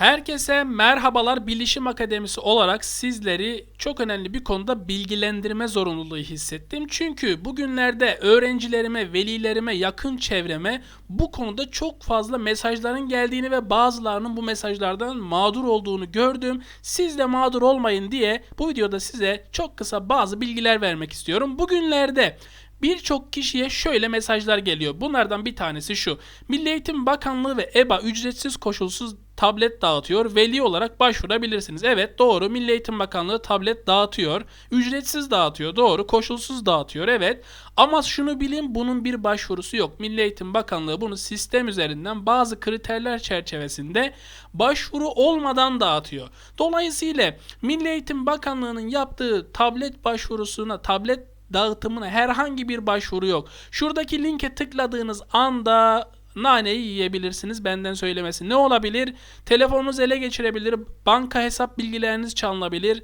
Herkese merhabalar Bilişim Akademisi olarak sizleri çok önemli bir konuda bilgilendirme zorunluluğu hissettim. Çünkü bugünlerde öğrencilerime, velilerime, yakın çevreme bu konuda çok fazla mesajların geldiğini ve bazılarının bu mesajlardan mağdur olduğunu gördüm. Siz de mağdur olmayın diye bu videoda size çok kısa bazı bilgiler vermek istiyorum. Bugünlerde Birçok kişiye şöyle mesajlar geliyor. Bunlardan bir tanesi şu. Milli Eğitim Bakanlığı ve EBA ücretsiz koşulsuz tablet dağıtıyor. Veli olarak başvurabilirsiniz. Evet doğru. Milli Eğitim Bakanlığı tablet dağıtıyor. Ücretsiz dağıtıyor. Doğru. Koşulsuz dağıtıyor. Evet. Ama şunu bilin bunun bir başvurusu yok. Milli Eğitim Bakanlığı bunu sistem üzerinden bazı kriterler çerçevesinde başvuru olmadan dağıtıyor. Dolayısıyla Milli Eğitim Bakanlığı'nın yaptığı tablet başvurusuna tablet dağıtımına herhangi bir başvuru yok. Şuradaki linke tıkladığınız anda naneyi yiyebilirsiniz benden söylemesi. Ne olabilir? Telefonunuz ele geçirebilir, banka hesap bilgileriniz çalınabilir,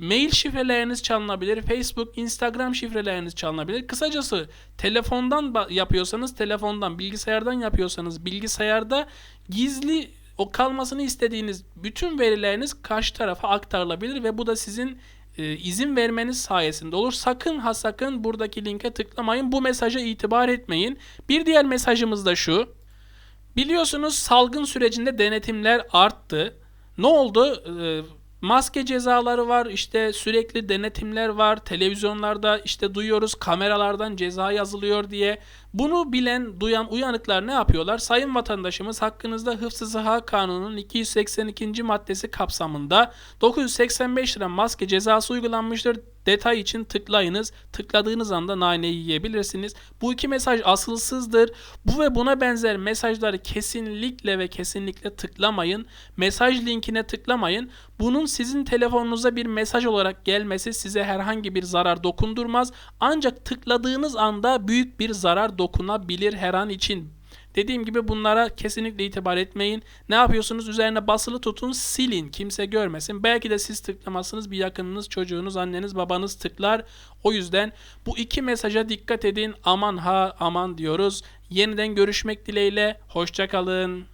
mail şifreleriniz çalınabilir, Facebook, Instagram şifreleriniz çalınabilir. Kısacası telefondan yapıyorsanız telefondan, bilgisayardan yapıyorsanız bilgisayarda gizli o kalmasını istediğiniz bütün verileriniz karşı tarafa aktarılabilir ve bu da sizin e, izin vermeniz sayesinde olur. Sakın ha sakın buradaki linke tıklamayın. Bu mesaja itibar etmeyin. Bir diğer mesajımız da şu. Biliyorsunuz salgın sürecinde denetimler arttı. Ne oldu? E, maske cezaları var, işte sürekli denetimler var, televizyonlarda işte duyuyoruz kameralardan ceza yazılıyor diye. Bunu bilen, duyan uyanıklar ne yapıyorlar? Sayın vatandaşımız hakkınızda Hıfzı Sıha Kanunu'nun 282. maddesi kapsamında 985 lira maske cezası uygulanmıştır. Detay için tıklayınız. Tıkladığınız anda naneyi yiyebilirsiniz. Bu iki mesaj asılsızdır. Bu ve buna benzer mesajları kesinlikle ve kesinlikle tıklamayın. Mesaj linkine tıklamayın. Bunun sizin telefonunuza bir mesaj olarak gelmesi size herhangi bir zarar dokundurmaz. Ancak tıkladığınız anda büyük bir zarar dokunabilir her an için. Dediğim gibi bunlara kesinlikle itibar etmeyin. Ne yapıyorsunuz? Üzerine basılı tutun, silin. Kimse görmesin. Belki de siz tıklamazsınız. Bir yakınınız, çocuğunuz, anneniz, babanız tıklar. O yüzden bu iki mesaja dikkat edin. Aman ha aman diyoruz. Yeniden görüşmek dileğiyle. Hoşçakalın.